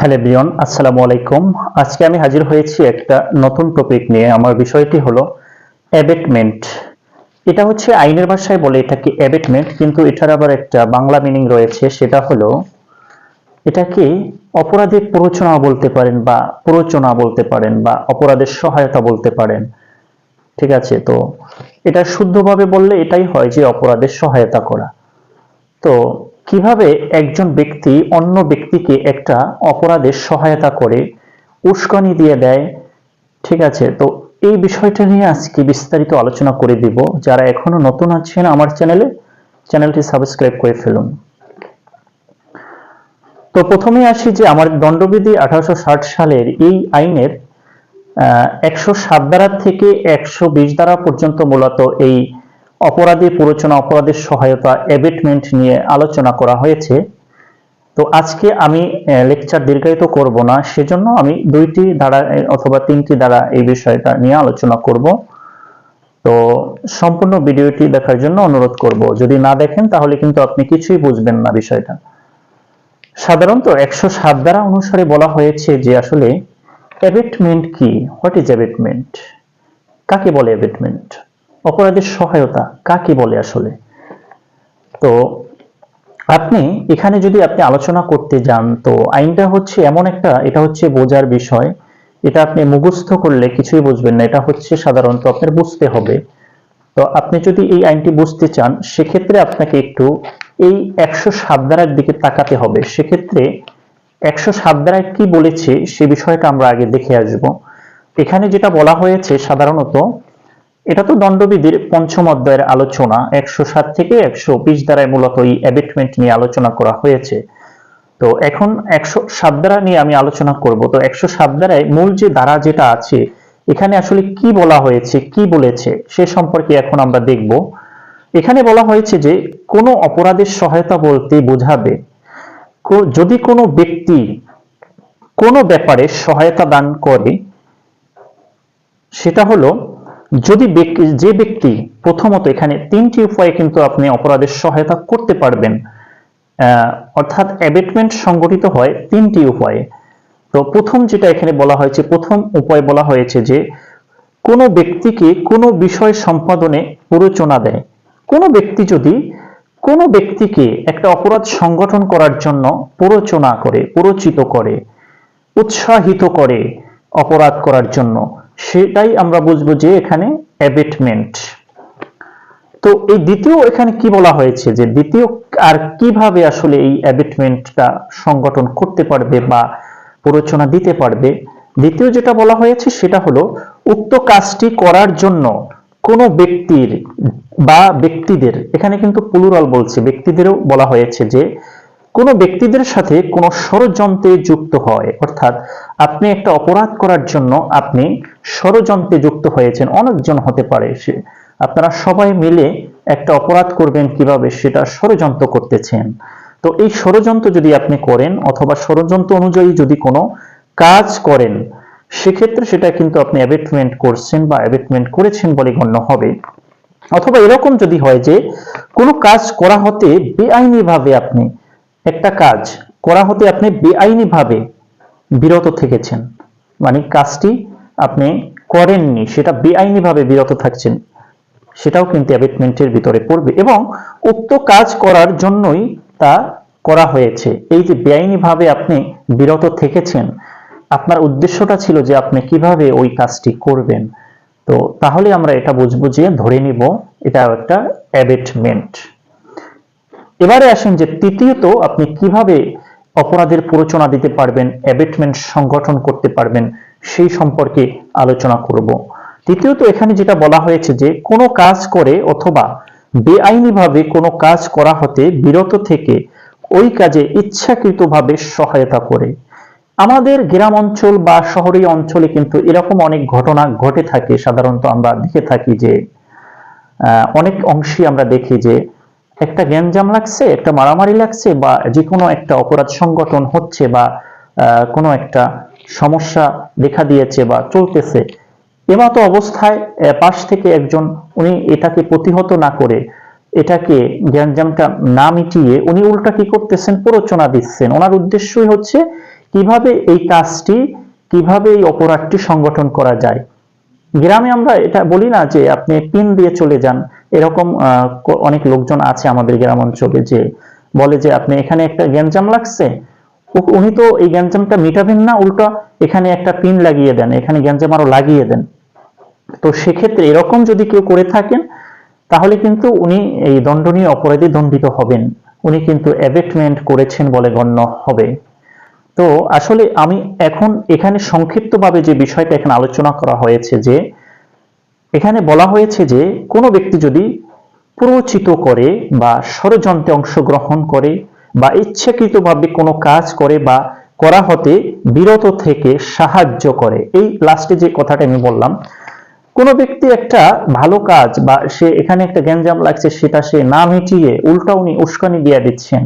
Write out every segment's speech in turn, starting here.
Hello বিয়ন আসসালামু আলাইকুম। আজকে আমি হাজির হয়েছি একটা নতুন টপিক নিয়ে। আমার বিষয়টি হলো অ্যাবেটমেন্ট এটা হচ্ছে আইনের ভাষায় বলে এটাকে অ্যাবেটমেন্ট কিন্তু এটার আবার একটা বাংলা মিনিং রয়েছে, সেটা হলো এটাকে অপরাধের প্ররোচনা বলতে পারেন বা প্ররোচনা বলতে পারেন বা অপরাধের সহায়তা বলতে পারেন। ঠিক আছে? তো এটা শুদ্ধভাবে বললে এটাই হয় যে অপরাধের সহায়তা করা। তো কীভাবে একজন ব্যক্তি অন্য ব্যক্তিকে একটা অপরাধের সহায়তা করে উস্কানি দিয়ে দেয়? ঠিক আছে, তো এই বিষয়টা নিয়ে আজকে বিস্তারিত আলোচনা করে দিব। যারা এখনও নতুন আছেন আমার চ্যানেলে, চ্যানেলটি সাবস্ক্রাইব করে ফেলুন। তো প্রথমে আসি যে আমার দণ্ডবিধি আঠারোশো ষাট সালের এই আইনের একশো সাত ধারা থেকে একশো বিশ ধারা পর্যন্ত মূলত এই অপরাধী প্ররোচনা, অপরাধের সহায়তা এবেটমেন্ট নিয়ে আলোচনা করা হয়েছে। তো আজকে আমি লেকচার দীর্ঘায়িত করব না, সেজন্য আমি দুইটি দ্বারা অথবা তিনটি দ্বারা এই বিষয়টা নিয়ে আলোচনা করব। তো সম্পূর্ণ ভিডিওটি দেখার জন্য অনুরোধ করব, যদি না দেখেন তাহলে কিন্তু আপনি কিছুই বুঝবেন না বিষয়টা। সাধারণত একশো সাত দ্বারা অনুসারে বলা হয়েছে যে আসলে অ্যাবেটমেন্ট কি? হোয়াট ইজ অ্যাবেটমেন্ট কাকে বলে অ্যাবেটমেন্ট অপরাধের সহায়তা কাকে বলে আসলে? তো আপনি এখানে যদি আপনি আলোচনা করতে যান, তো আইনটা হচ্ছে এমন একটা, এটা হচ্ছে বোঝার বিষয়। এটা আপনি মুখস্থ করলে কিছুই বুঝবেন না, এটা হচ্ছে সাধারণত আপনার বুঝতে হবে। তো আপনি যদি এই আইনটি বুঝতে চান, সেক্ষেত্রে আপনাকে একটু এই একশো সাত ধারার দিকে তাকাতে হবে। সেক্ষেত্রে একশো সাত ধারায় কি বলেছে, সে বিষয়টা আমরা আগে দেখে আসব। এখানে যেটা বলা হয়েছে সাধারণত এটা তো দণ্ডবিধির পঞ্চম অধ্যায়ের আলোচনা, একশো সাত থেকে একশো বিশ দ্বারায় মূলত এই অ্যাবেটমেন্ট নিয়ে আলোচনা করা হয়েছে। তো এখন একশো সাত দ্বারা নিয়ে আমি আলোচনা করব। তো একশো সাত দ্বারায় মূল যে ধারা যেটা আছে, এখানে আসলে কি বলা হয়েছে, কি বলেছে, সে সম্পর্কে এখন আমরা দেখব। এখানে বলা হয়েছে যে কোনো অপরাধের সহায়তা বলতে বোঝাবে। যদি কোনো ব্যক্তি কোনো ব্যাপারে সহায়তা দান করে, সেটা হলো যদি যে ব্যক্তি প্রথমত এখানে তিনটি উপায়ে কিন্তু আপনি অপরাধের সহায়তা করতে পারবেন অর্থাৎ অ্যাবেটমেন্ট সংগঠিত হয় তিনটি উপায়ে। তো প্রথম যেটা এখানে বলা হয়েছে, প্রথম উপায় বলা হয়েছে যে কোনো ব্যক্তিকে কোনো বিষয় সম্পাদনে প্ররোচনা দেয়। কোনো ব্যক্তি যদি কোনো ব্যক্তিকে একটা অপরাধ সংগঠন করার জন্য প্ররোচনা করে, প্ররোচিত করে, উৎসাহিত করে অপরাধ করার জন্য সেটাই আমরা বুঝব যে এখানে অ্যাবেটমেন্ট তো এই দ্বিতীয় এখানে কি বলা হয়েছে যে দ্বিতীয় আর কীভাবে আসলে এই অ্যাবেটমেন্টটা সংগঠন করতে পারবে বা প্ররোচনা দিতে পারবে? দ্বিতীয় যেটা বলা হয়েছে সেটা হলো, উক্ত কাজটি করার জন্য কোনো ব্যক্তির বা ব্যক্তিদের, এখানে কিন্তু পুলুরাল বলছে, ব্যক্তিদেরও বলা হয়েছে যে কোনো ব্যক্তিদের সাথে কোনো ষড়যন্ত্রে যুক্ত হয়। অর্থাৎ আপনি একটা অপরাধ করার জন্য আপনি ষড়যন্ত্রে যুক্ত হয়েছেন, অনেকজন হতে পারে সে। আপনারা সবাই মিলে একটা অপরাধ করবেন কীভাবে সেটা ষড়যন্ত্র করতেছেন। তো এই ষড়যন্ত্র যদি আপনি করেন অথবা ষড়যন্ত্র অনুযায়ী যদি কোনো কাজ করেন, সেক্ষেত্রে সেটা কিন্তু আপনি অ্যাবেটমেন্ট করছেন বা অ্যাবেটমেন্ট করেছেন বলে গণ্য হবে। অথবা এরকম যদি হয় যে কোনো কাজ করা হতে বেআইনিভাবে আপনি একটা কাজ করা হতে আপনি বেআইনিভাবে বিরত থেকেছেন মানে কাজটি আপনি করেননি, সেটা বেআইনিভাবে বিরত থাকছেন, সেটাও কিন্তু অ্যাবেটমেন্টের ভিতরে পড়বে এবং উক্ত কাজ করার জন্যই তা করা হয়েছে। এই যে বেআইনিভাবে আপনি বিরত থেকেছেন, আপনার উদ্দেশ্যটা ছিল যে আপনি কীভাবে ওই কাজটি করবেন। তো তাহলে আমরা এটা বুঝব যে ধরে নিব, এটা একটা অ্যাবেটমেন্ট। এবারে আসেন যে তৃতীয়ত, আপনি কীভাবে অপরাধের প্ররোচনা দিতে পারবেন, অ্যাবেটমেন্ট সংগঠন করতে পারবেন সেই সম্পর্কে আলোচনা করব। তৃতীয়ত এখানে যেটা বলা হয়েছে যে, কোনো কাজ করে অথবা বেআইনিভাবে কোনো কাজ করা হতে বিরত থেকে ওই কাজে ইচ্ছাকৃতভাবে সহায়তা করে। আমাদের গ্রাম অঞ্চল বা শহরী অঞ্চলে কিন্তু এরকম অনেক ঘটনা ঘটে থাকে। সাধারণত আমরা দেখে থাকি যে অনেক অংশে আমরা দেখি যে, একটা গ্যাঞ্জাম লাগছে, একটা মারামারি লাগছে বা যে কোনো একটা অপরাধ সংগঠন হচ্ছে বা কোনো একটা সমস্যা দেখা দিয়েছে বা চলতেছে। এমতো অবস্থায় পাশ থেকে একজন উনি এটাকে প্রতিহত না করে এটাকে গ্যাঞ্জামটা না মিটিয়ে উনি উল্টা কি করতেছেন? প্ররোচনা দিচ্ছেন। ওনার উদ্দেশ্যই হচ্ছে কীভাবে এই কাজটি, কীভাবে এই অপরাধটি সংগঠন করা যায়। গ্রামে আমরা এটা বলি না যে আপনি পিন দিয়ে চলে যান। এরকম অনেক লোকজন আছে আমাদের গ্রাম অঞ্চলে যে বলে যে আপনি এখানে একটা গ্যাঞ্জাম লাগছে উনি তো এই গ্যাঞ্জামটা মিটাবেন না, উল্টো এখানে একটা পিন লাগিয়ে দেন, এখানে গ্যাঞ্জাম আরও লাগিয়ে দেন। তো সেক্ষেত্রে এরকম যদি কেউ করে থাকেন, তাহলে কিন্তু উনি এই দণ্ডনীয় অপরাধে দণ্ডিত হবেন। উনি কিন্তু অ্যাবেটমেন্ট করেছেন বলে গণ্য হবে। তো আসলে আমি এখন এখানে সংক্ষিপ্তভাবে যে বিষয়টা এখানে আলোচনা করা হয়েছে যে, এখানে বলা হয়েছে যে, কোনো ব্যক্তি যদি প্ররোচিত করে বা ষড়যন্ত্রে অংশগ্রহণ করে বা ইচ্ছাকৃতভাবে কোনো কাজ করে বা করা হতে বিরত থেকে সাহায্য করে। এই লাস্টে যে কথাটা আমি বললাম, কোনো ব্যক্তি একটা ভালো কাজ বা সে এখানে একটা গ্যাঞ্জাম লাগছে, সেটা সে না মিটিয়ে উল্টা উনি উস্কানি দিয়ে দিচ্ছেন।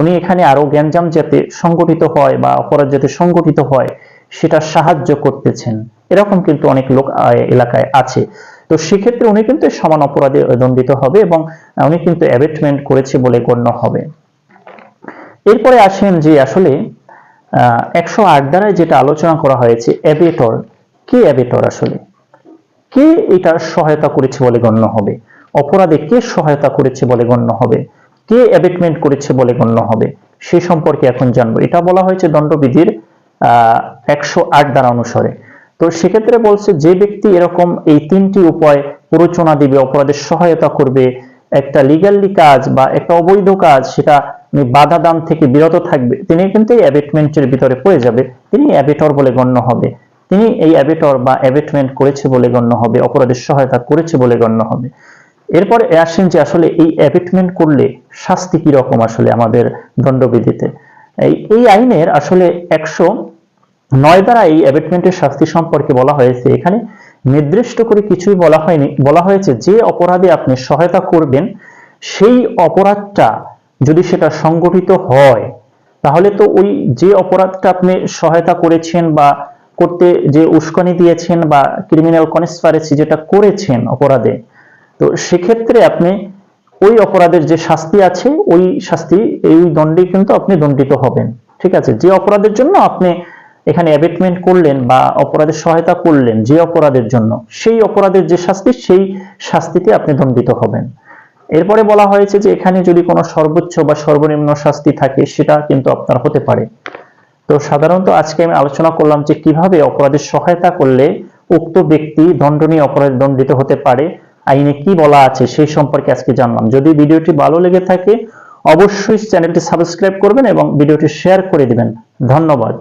উনি এখানে আরও গ্যাঞ্জাম যাতে সংগঠিত হয় বা অপরাধ যাতে সংগঠিত হয়, সেটা সাহায্য করতেছেন। এরকম কিন্তু অনেক লোক এলাকায় আছে। তো সেক্ষেত্রে উনি কিন্তু সমান অপরাধে দণ্ডিত হবে এবং উনি কিন্তু অ্যাবেটমেন্ট করেছে বলে গণ্য হবে। এরপরে আসেন যে আসলে একশো আট দ্বারায় যেটা আলোচনা করা হয়েছে, অ্যাবেটর। কে অ্যাবেটর আসলে? কে এটার সহায়তা করেছে বলে গণ্য হবে? অপরাধে কে সহায়তা করেছে বলে গণ্য হবে? কে অ্যাবেটমেন্ট করেছে বলে গণ্য হবে? সে সম্পর্কে এখন জানব। এটা বলা হয়েছে দণ্ডবিধির, আহ, একশো আট দ্বারা অনুসারে। তো সেক্ষেত্রে বলছে যে ব্যক্তি এরকম এই তিনটি উপায় প্ররোচনা দিবে, অপরাধের সহায়তা করবে একটা লিগালি কাজ বা একটা অবৈধ কাজ, সেটা বাধা দান থেকে বিরত থাকবে, তিনি কিন্তু এই অ্যাবেটমেন্টের ভিতরে পড়ে যাবে। তিনি অ্যাবেটর বলে গণ্য হবে। তিনি এই অ্যাবেটর বা অ্যাবেটমেন্ট করেছে বলে গণ্য হবে, অপরাধের সহায়তা করেছে বলে গণ্য হবে। এরপরে আসেন যে আসলে এই অ্যাবেটমেন্ট করলে শাস্তি কি রকম আসলে আমাদের দণ্ডবিধিতে? এই এই আইনের আসলে একশো নয় দ্বারা এই অ্যাবেটমেন্টের শাস্তি সম্পর্কে বলা হয়েছে এখানে। নির্দিষ্ট করে কিছুই বলা হয়নি। বলা হয়েছে যে অপরাধে আপনি সহায়তা করবেন, সেই অপরাধটা যদি সেটা সংগঠিত হয়, তাহলে তো ওই যে অপরাধটা আপনি সহায়তা করেছেন বা করতে যে উস্কানি দিয়েছেন বা ক্রিমিনাল কনস্পারেসি যেটা করেছেন অপরাধে, তো সেক্ষেত্রে আপনি ওই অপরাধের যে শাস্তি আছে, ওই শাস্তি, এই দণ্ডে কিন্তু আপনি দণ্ডিত হবেন। ঠিক আছে? যে অপরাধের জন্য আপনি এখানে অ্যাবেটমেন্ট করলেন বা অপরাধের সহায়তা করলেন যে অপরাধের জন্য, সেই অপরাধের যে শাস্তি, সেই শাস্তিতে আপনি দণ্ডিত হবেন। এরপরে বলা হয়েছে যে এখানে যদি কোনো সর্বোচ্চ বা সর্বনিম্ন শাস্তি থাকে, সেটা কিন্তু আপনার হতে পারে। তো সাধারণত আজকে আমি আলোচনা করলাম যে কীভাবে অপরাধের সহায়তা করলে উক্ত ব্যক্তি দণ্ডনীয় অপরাধ দণ্ডিত হতে পারে, আইনে কি বলা আছে সেই সম্পর্কে আজকে জানলাম। যদি ভিডিওটি ভালো লেগে থাকে, অবশ্যই চ্যানেলটি সাবস্ক্রাইব করবেন এবং ভিডিওটি শেয়ার করে দিবেন। ধন্যবাদ।